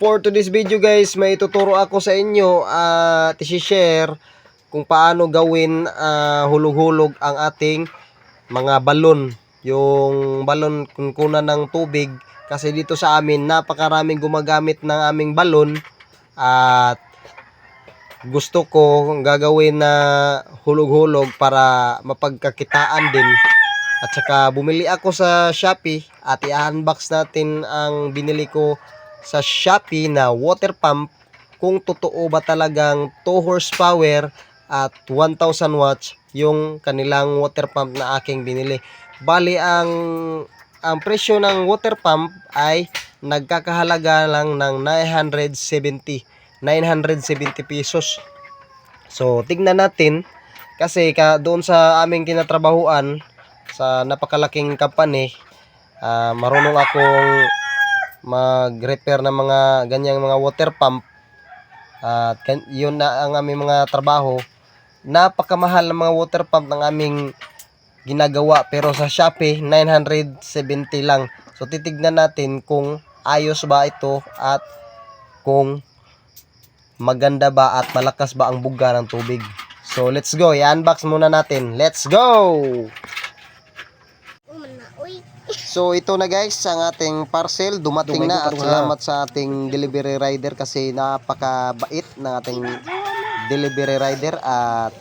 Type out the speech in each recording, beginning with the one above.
for today's video guys, may tuturo ako sa inyo at i-share kung paano gawin ah, hulog-hulog ang ating mga balon. Yung balon kung kunan ng tubig kasi dito sa amin napakaraming gumagamit ng aming balon at gusto ko gagawin na hulog-hulog para mapagkakitaan din. At saka bumili ako sa Shopee at i-unbox natin ang binili ko sa Shopee na water pump kung totoo ba talagang 2 horsepower at 1000 watts yung kanilang water pump na aking binili. Bali ang ang presyo ng water pump ay nagkakahalaga lang ng 970 970 pesos. So tignan natin kasi ka doon sa aming kinatrabahuan sa napakalaking company ah, marunong akong mag-repair ng mga ganyang mga water pump. At kan- yun na ang aming mga trabaho. Napakamahal ng mga water pump ng aming ginagawa pero sa Shopee 970 lang. So titignan natin kung ayos ba ito at kung maganda ba at malakas ba ang buga ng tubig. So let's go. I-unbox muna natin. Let's go So ito na guys ang ating parcel. Dumating na at salamat sa ating delivery rider kasi napakabait ng ating delivery rider at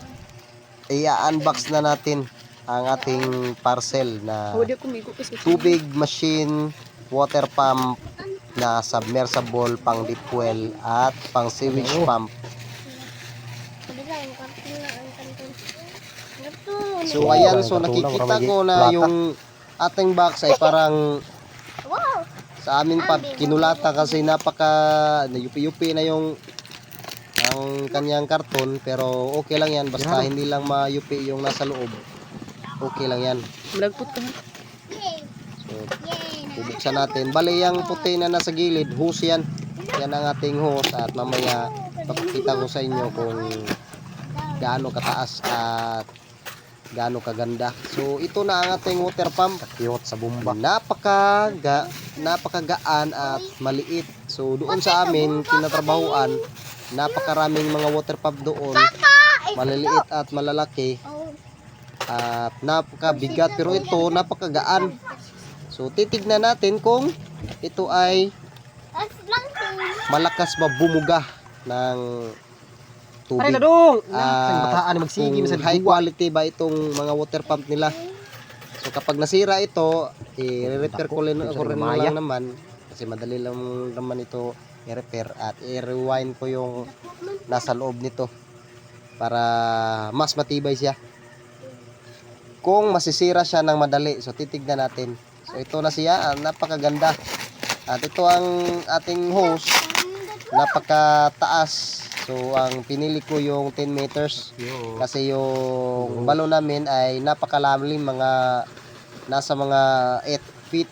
i-unbox na natin ang ating parcel na tubig machine water pump na submersible pang deep well at pang sewage pump. So ayan so nakikita ko na yung ating box ay parang Wow! sa amin pa kinulata kasi napaka yupi-yupi na yung ang kanyang karton pero okay lang yan. Basta hindi lang mayupi yung nasa loob. Okay lang yan. Malagpot ka. so bubuksan natin. Bali yung puti na nasa gilid hose yan. Yan ang ating hose at mamaya papakita ko sa inyo kung gaano kataas at gaano kaganda. So ito na ang ating water pump. Cute sa bomba napaka ga, napakagaan at maliit. So doon sa amin kinatrabahuan napakaraming mga water pump doon. Maliliit at malalaki. At napakabigat. Pero ito napakagaan. So titignan natin kung ito ay malakas ba bumuga ng Ay, tubig ladong! at bataan magsigim kung high quality ba itong mga water pump nila? So kapag nasira ito i-repair ko rin ko rin lang naman. Kasi madali lang naman ito i-repair at i-rewind ko yung nasa loob nito para mas matibay siya. Kung masisira siya ng madali so titignan natin. So ito na siya ah, napakaganda. At ito ang ating hose. Napakataas so ang pinili ko yung 10 meters. Kasi yung balon namin ay napakalalim mga nasa mga 8 feet.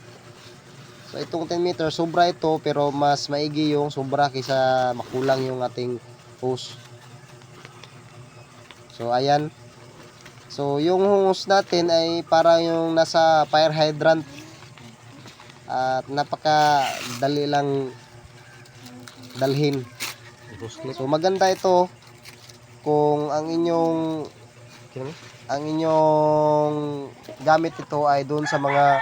So itong 10 meters sobra ito pero mas maigi yung sobra kaysa makulang yung ating hose. So ayan. So yung hose natin ay parang yung nasa fire hydrant. At napaka dali lang dalhin So maganda ito kung ang inyong ang inyong gamit ito ay doon sa mga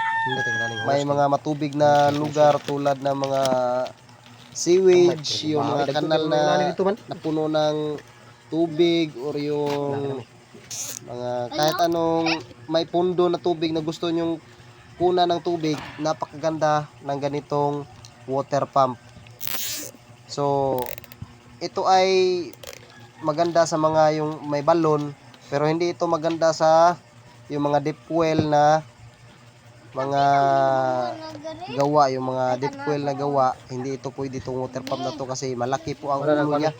may mga matubig na lugar tulad ng mga sewage, yung mga kanal na napuno ng tubig or yung mga kahit anong may pundo na tubig na gusto nyong kuna ng tubig, napakaganda ng ganitong water pump. So, ito ay maganda sa mga yung may balon pero hindi ito maganda sa yung mga deep well na mga gawa yung mga deep well na gawa. Hindi ito pwede itong water pump na to kasi malaki po ang ulo niya.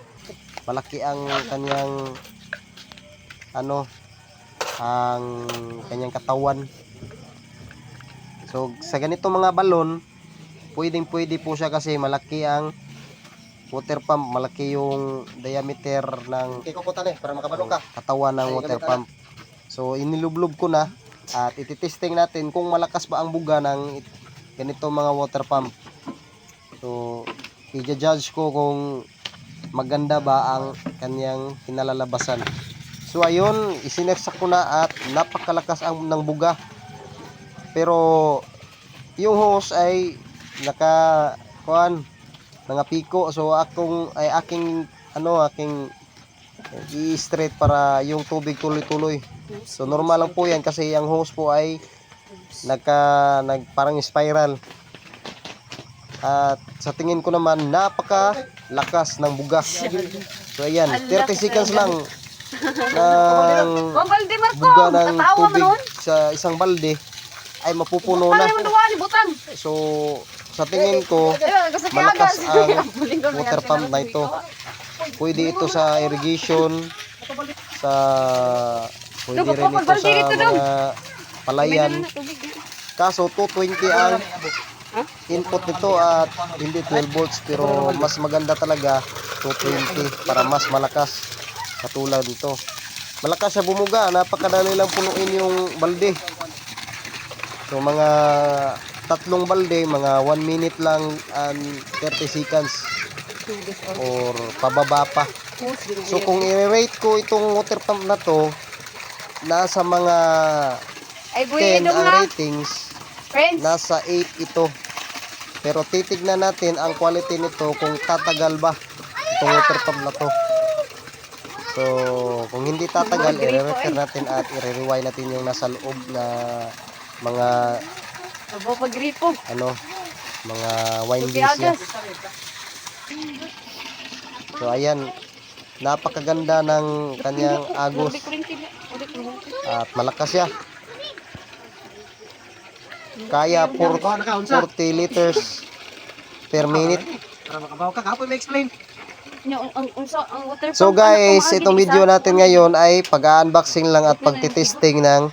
malaki ang kanyang ano ang kanyang katawan. So sa ganito mga balon pwedeng pwede po siya kasi malaki ang water pump malaki yung diameter ng ikukutan eh para makabalo ka katawan ng water pump so inilublob ko na at ititesting natin kung malakas ba ang buga ng it- ganito mga water pump so i-judge ko kung maganda ba ang kanyang kinalalabasan. So ayun, isineksak ko na at napakalakas ang ng buga. Pero yung hose ay naka kuan mga piko so akong ay aking ano aking i-straight para yung tubig tuloy-tuloy. So normal lang po 'yan kasi ang hose po ay nagka nag parang spiral. At sa tingin ko naman napaka lakas ng buga. So ayan, 30 seconds lang ng buga ng tubig sa isang balde ay mapupuno na. butang? So sa tingin ko malakas ang water pump na ito. Pwede ito sa irrigation, sa pwede rin ito sa mga palayan. Tubig. Kaso 220 ang input nito at hindi 12 volts pero mas maganda talaga 220 para mas malakas katulad nito. Malakas siya bumuga, napakadali lang punuin yung balde. So mga tatlong balde, mga 1 minute lang and 30 seconds or pababa pa. So kung i-rate ko itong water pump na to, nasa mga Ay, 10 buhay ang ratings, nasa 8 ito. Pero titignan natin ang quality nito kung tatagal ba itong water pump na to. So, kung hindi tatagal, i-repair natin at i-rewind natin yung nasa loob na mga Abo pagripo. ano, mga niya. Kiagas. So, ayan, napakaganda ng kanyang agos at malakas siya. Kaya 40 liters per minute. So pump, guys, ano, itong video natin ngayon ay pag-unboxing lang at pagtitesting ng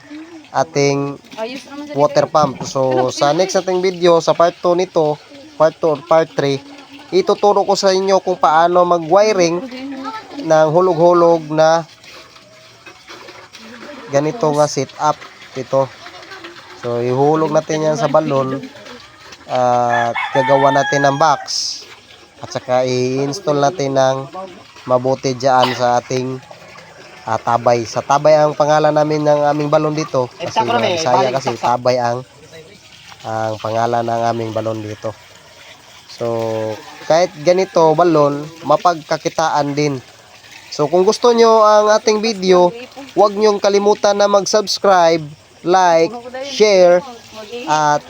ating water pump. So sa next nating video, sa part 2 nito, part 2 or part 3, ituturo ko sa inyo kung paano mag-wiring ng hulog-hulog na ganito nga setup ito. So ihulog natin yan sa balon at gagawa natin ng box at saka i-install natin ng mabuti dyan sa ating ah, tabay. Sa tabay ang pangalan namin ng aming balon dito kasi mga Bisaya kasi tabay ang ang pangalan ng aming balon dito. So kahit ganito balon mapagkakitaan din. So kung gusto nyo ang ating video, huwag nyong kalimutan na mag-subscribe, like, share, at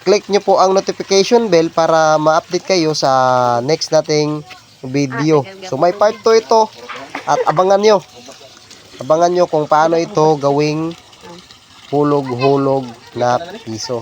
click nyo po ang notification bell para ma-update kayo sa next nating video. So may part 2 ito at abangan nyo. Abangan nyo kung paano ito gawing hulog-hulog na piso.